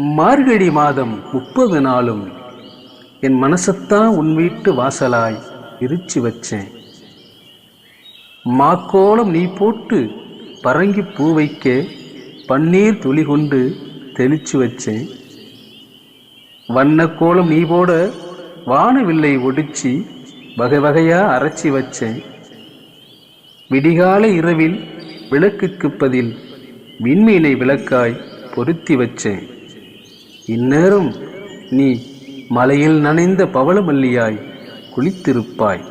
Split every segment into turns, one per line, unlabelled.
மார்கழி மாதம் முப்பது நாளும் என் மனசத்தான் உன் வீட்டு வாசலாய் விரிச்சு வச்சேன். மாக்கோலம் நீ போட்டு பரங்கி பூ வைக்க பன்னீர் துளி கொண்டு தெளிச்சு வச்சேன். வண்ண கோலம் நீ போட வானவில்லை ஒடிச்சு வகை வகையா அரைச்சி வச்சேன். விடிகால இரவில் விளக்குக்கு பதில் விண்மீனை விளக்காய் பொருத்தி வச்சேன். இந்நேரம் நீ மலையில் நனைந்த பவளமல்லியாய் குளித்திருப்பாய்.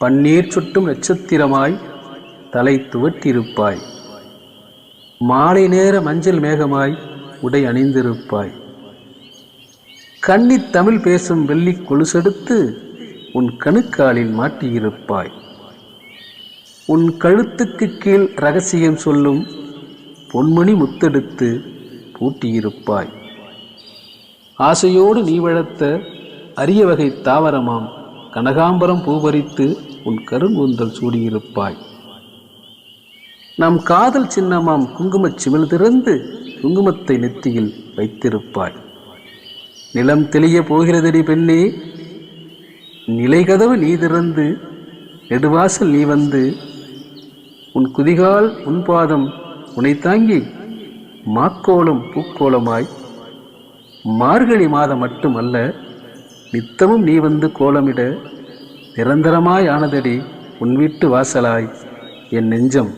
பன்னீர் சுட்டும் நட்சத்திரமாய் தலை துவட்டிருப்பாய் மாலை நேர மஞ்சள் மேகமாய் உடை அணிந்திருப்பாய். கன்னித் தமிழ் பேசும் வெள்ளி கொலுசெடுத்து உன் கணுக்காலில் மாட்டியிருப்பாய். உன் கழுத்துக்கு கீழ் ரகசியம் சொல்லும் பொன்மணி முத்தெடுத்து பூட்டியிருப்பாய். ஆசையோடு நீ வளர்த்த அரிய வகை தாவரமாம். கனகாம்பரம் பூபறித்து உன் கருங்கூந்தல் சூடியிருப்பாய். நம் காதல் சின்னமாம் குங்குமச் சிமிழ் திறந்து குங்குமத்தை நெத்தியில் வைத்திருப்பாய். நிலம் தெளிய போகிறதடி பெண்ணே நிலைகதவு நீ திறந்து நெடுவாசல் நீ வந்து உன் குதிகால் உன் பாதம் உனை தாங்கி மாக்கோலம் பூக்கோலமாய் மார்கழி மாதம் மட்டுமல்ல நித்தமும் நீ வந்து கோலமிட நிரந்தரமாய் ஆனதடி உன் வீட்டு வாசலாய். என் நெஞ்சம்